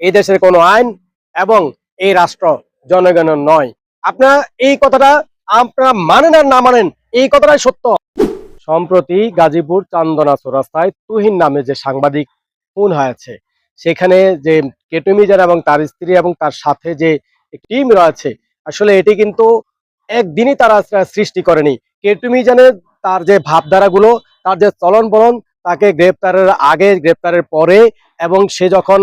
এই দেশের কোনো আইন এবং এই রাষ্ট্র জনগণের নয়। আপনারা এই কথাটা আপনারা মানেন আর না মানেন, এই কথাটাই সত্য। সম্প্রতি গাজীপুর চান্দনা চৌরাস্তায় তুহিন নামে যে সাংবাদিক খুন হয়েছে, সেখানে যে কেটু মিজান এবং তার স্ত্রী এবং তার সাথে যে টিম রয়েছে, আসলে এটি কিন্তু একদিনই তারা সৃষ্টি করেনি। কেটু মিজানের তার যে ভাবধারাগুলো, তার যে চলন বলন, তাকে গ্রেপ্তারের আগে, গ্রেপ্তারের পরে এবং সে যখন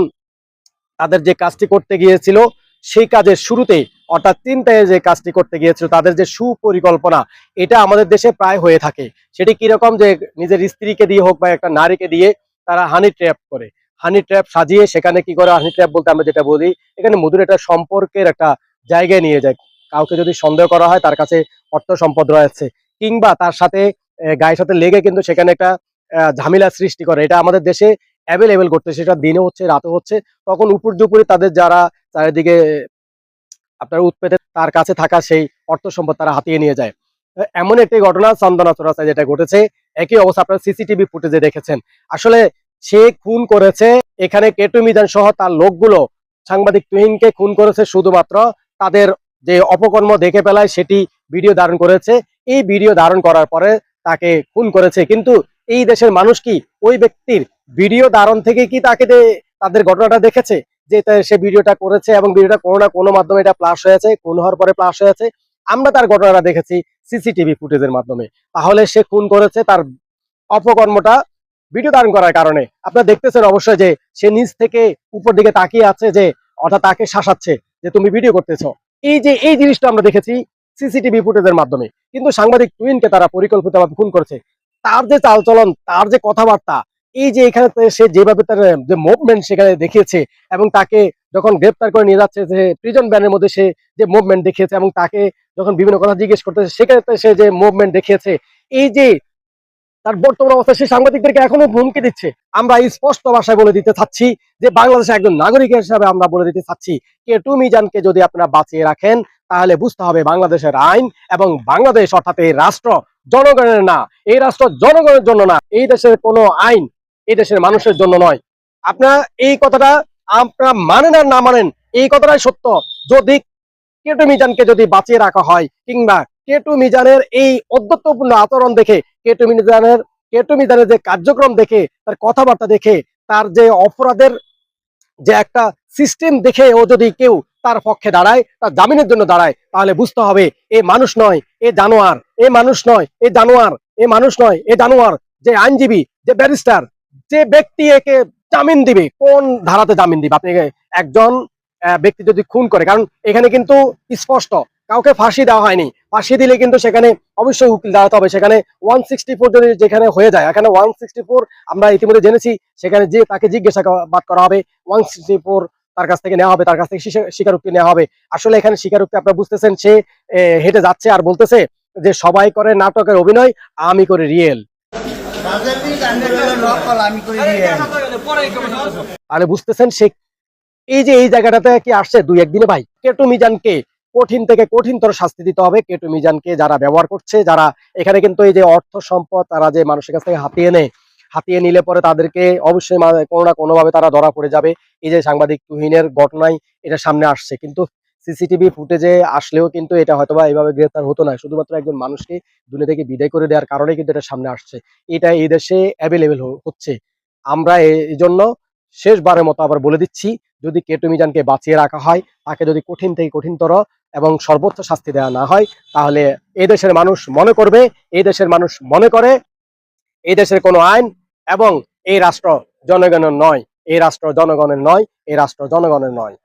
তাদের যে কাজটি করতে গিয়েছিল, সেই কাজের শুরুতে অর্থাৎ তিনটায় যে কাজটি করতে গিয়েছিল, তাদের যে সুপরিকল্পনা, এটা আমাদের দেশে প্রায় হয়ে থাকে। সেটি কীরকম যে নিজের স্ত্রীকে দিয়ে হোক বা একটা নারীকে দিয়ে তারা হানি ট্র্যাপ করে। হানি ট্র্যাপ সাজিয়ে সেখানে কি করে হানি ট্র্যাপ বলতে আমরা যেটা বলি, এখানে মধুর একটা সম্পর্কের একটা জায়গায় নিয়ে যায়। কাউকে যদি সন্দেহ করা হয়, তার কাছে অর্থ সম্পদ রয়েছে। কিংবা তার সাথে গায়ের সাথে লেগে কিন্তু সেখানে একটা ঝামেলা সৃষ্টি করে। এটা আমাদের দেশে অ্যাভেলেবেল করতে, সেটা দিনে হচ্ছে, রাতে হচ্ছে, তখন উপর দুপুরে তাদের যারা চারিদিকে আপনার উৎপেতে তার কাছে থাকা সেই অর্থ সম্পদ তারা হাতিয়ে নিয়ে যায়। এমন একটি ঘটনা চন্দনা চৌরাস্তায় যেটা ঘটেছে, একই অবস্থা আপনারা সিসিটিভি ফুটেজে দেখেছেন। আসলে সে খুন করেছে, এখানে কেটু মিজান সহ তার লোকগুলো, সাংবাদিক তুহিনকে খুন করেছে শুধুমাত্র, তাদের যে অপকর্ম দেখে পেলায় সেটি ভিডিও ধারণ করেছে। এই ভিডিও ধারণ করার পরে তাকে খুন করেছে, কিন্তু এই দেশের মানুষ কি ওই ব্যক্তির ভিডিও দারণ থেকে কি তাকে তাদের ঘটনাটা দেখেছে? যে সে ভিডিওটা করেছে এবং ভিডিওটা কোনো না কোনো মাধ্যমে এটা প্লাস হয়েছে, খুন হওয়ার পরে প্লাস হয়েছে। আমরা তার ঘটনাটা দেখেছি সিসিটিভি ফুটেজের মাধ্যমে। তাহলে সে খুন করেছে তার অপকর্মটা ভিডিও ধারণ করার কারণে। আপনারা দেখতেছেন অবশ্যই যে সে নিচ থেকে উপর দিকে তাকিয়ে আছে যে, অর্থাৎ তাকে শাসাচ্ছে যে তুমি ভিডিও করতেছো। এই যে, এই জিনিসটা আমরা দেখেছি সিসিটিভি ফুটেজের মাধ্যমে। কিন্তু সাংবাদিক টুইনকে তারা পরিকল্পিতভাবে খুন করেছে। তার যে চালচলন, তার যে কথাবার্তা এই যে এখানে সে যেভাবে তার যে মুভমেন্ট সেখানে দেখিয়েছে এবং তাকে যখন গ্রেপ্তার করে নিয়ে যাচ্ছে যে প্রিজন ব্যানের মধ্যে সে যে মুভমেন্ট দেখিয়েছে এবং তাকে যখন বিভিন্ন কথা জিজ্ঞেস করতেছে, সেখানে সে যে মুভমেন্ট দেখিয়েছে। এই যে তার বর্তমান অবস্থা, সে সাংবাদিকদেরকে এখনও হুমকি দিচ্ছে। আমরা স্পষ্ট ভাষায় বলে দিতে চাচ্ছি যে বাংলাদেশে একজন নাগরিক হিসাবে আমরা বলে দিতে চাচ্ছি কেটু মিজানকে যদি আপনারা বাঁচিয়ে রাখেন, তাহলে বুঝতে হবে বাংলাদেশের আইন এবং বাংলাদেশ অর্থাৎ এই রাষ্ট্র জনগণের না। এই রাষ্ট্র জনগণের জন্য না। এই দেশের কোনো আইন এই দেশের মানুষের জন্য নয়। আপনারা এই কথাটা আপনারা মানেন আর না মানেন, এই কথাটাই সত্য। যদি কেটু মিজানকে যদি বাঁচিয়ে রাখা হয়, কিংবা কেটু মিজানের এই অধ্যত্বপূর্ণ আচরণ দেখে, কেটু মিজানের কেটু মিজানের যে কার্যক্রম দেখে, তার কথাবার্তা দেখে, তার যে অপরাধের যে একটা সিস্টেম দেখে ও যদি কেউ তার পক্ষে দাঁড়ায়, তার জামিনের জন্য দাঁড়ায়, তাহলে বুঝতে হবে এ মানুষ নয়, এ জানোয়ার, এ মানুষ নয়, এ জানোয়ার, এ মানুষ নয়, এ জানোয়ার, যে আইনজীবী, যে ব্যারিস্টার যে ব্যক্তি একে জামিন দিবে, কোন ধারাতে জামিন দিবে? আপনি একজন ব্যক্তি যদি খুন করে, কারণ এখানে কিন্তু স্পষ্ট, কাউকে ফাঁসি দেওয়া হয়নি। ফাঁসি দিলে কিন্তু সেখানে অবশ্যই উকিল দাঁড়াতে হবে। সেখানে ওয়ান সিক্সটি ফোর যদি যেখানে হয়ে যায়, এখানে ওয়ান সিক্সটি ফোর আমরা ইতিমধ্যে জেনেছি, সেখানে যে তাকে জিজ্ঞাসাবাদ করা হবে ওয়ান সিক্সটি ফোর তার কাছ থেকে নেওয়া হবে, তার কাছ থেকে স্বীকারোক্তি নেওয়া হবে। আসলে এখানে স্বীকারোক্তি আপনারা বুঝতেছেন, সে হেঁটে যাচ্ছে আর বলতেছে যে সবাই করে নাটকের অভিনয়, আমি করে রিয়েল। আরে বুঝতেছেন সে এই যে এই জায়গাটাতে কি আসছে দুই একদিনে? ভাই কেটু মিজানকে কঠিন থেকে কঠিনতর শাস্তি দিতে হবে। কেটু মিজানকে যারা ব্যবহার করছে যারা এখানে কিন্তু এই যে অর্থ সম্পদ তারা যে মানুষের কাছ থেকে হাতিয়ে নেয় হাতিয়ে নিলে পরে তাদেরকে অবশ্যই কোনো না কোনোভাবে তারা ধরা পড়ে যাবে। এই যে সাংবাদিক তুহিনের ঘটনায় এটা সামনে আসছে। কিন্তু সিসিটিভি ফুটেজে আসলেও কিন্তু এটা হয়তোবা এইভাবে গ্রেফতার হতো না। শুধুমাত্র একজন মানুষকে দুনিয়া থেকে বিদায় করে দেওয়ার কারণে কিন্তু এটা সামনে আসছে। এটা এই দেশে অ্যাভেলেবেল হচ্ছে। আমরা এই জন্য শেষবারের মতো আবার বলে দিচ্ছি, যদি কেটু মিজানকে বাঁচিয়ে রাখা হয়, তাকে যদি কঠিন থেকে কঠিনতর এবং সর্বোচ্চ শাস্তি দেওয়া না হয়, তাহলে এই দেশের মানুষ মনে করবে এই দেশের মানুষ মনে করে এই দেশের কোনো আইন এবং এই রাষ্ট্র জনগণের নয়, এই রাষ্ট্র জনগণের নয়, এই রাষ্ট্র জনগণের নয়।